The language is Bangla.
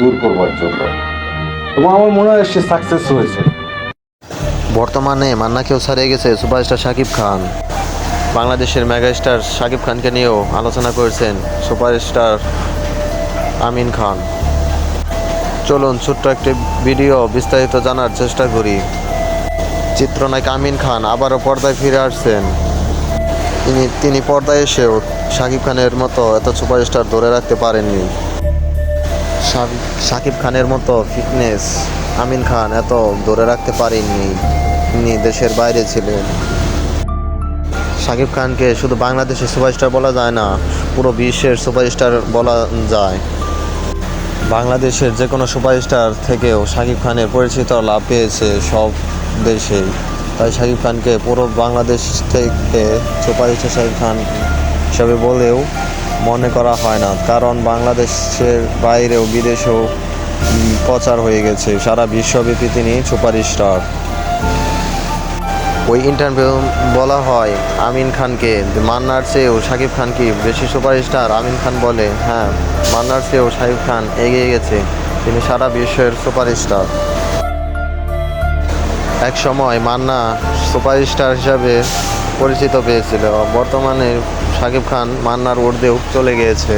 দূর করবার জন্য। এবং আমার মনে হয় সে সাকসেস হয়েছে। বর্তমানে মান্নাকেও ছাড়িয়ে গেছে সুপারস্টার শাকিব খান। বাংলাদেশের মেগাস্টার শাকিব খানকে নিয়েও আলোচনা করেছেন সুপারস্টার আমিন খান। চলুন ছোট্ট একটি ভিডিও বিস্তারিত জানার চেষ্টা করি। চিত্রনায়ক আমিন খান আবারও পর্দায় ফিরে আসছেন। তিনি তিনি পর্দায় এসেও শাকিব খানের মতো এত সুপারস্টার ধরে রাখতে পারেননি। শাকিব- খানের মতো ফিটনেস আমিন খান এত ধরে রাখতে পারেননি, তিনি দেশের বাইরে ছিলেন। শাকিব খানকে শুধু বাংলাদেশের সুপারস্টার বলা যায় না, পুরো বিশ্বের সুপারস্টার বলা যায়। বাংলাদেশের যে কোনো সুপারস্টার থেকেও শাকিব খানের পরিচিত লাভ পেয়েছে সব দেশেই। তাই শাকিব খানকে পুরো বাংলাদেশ থেকে সুপারস্টার শাকিব খান হিসাবে বলেও মনে করা হয় না, কারণ বাংলাদেশের বাইরেও, বিদেশেও প্রচার হয়ে গেছে। সারা বিশ্বব্যাপী তিনি সুপারস্টার ওই ইন্টারভিউ বলা হয় আমিন খানকে মান্নার চেয়েও শাকিব খান কি বেশি সুপারস্টার আমিন খান বলে হ্যাঁ মান্নার চেয়েও শাকিব খান এগিয়ে গেছে। তিনি সারা বিশ্বের সুপারস্টার এক সময় মান্না সুপারস্টার হিসাবে পরিচিত পেয়েছিল। বর্তমানে শাকিব খান মান্নার ঊর্ধ্বেও চলে গিয়েছে।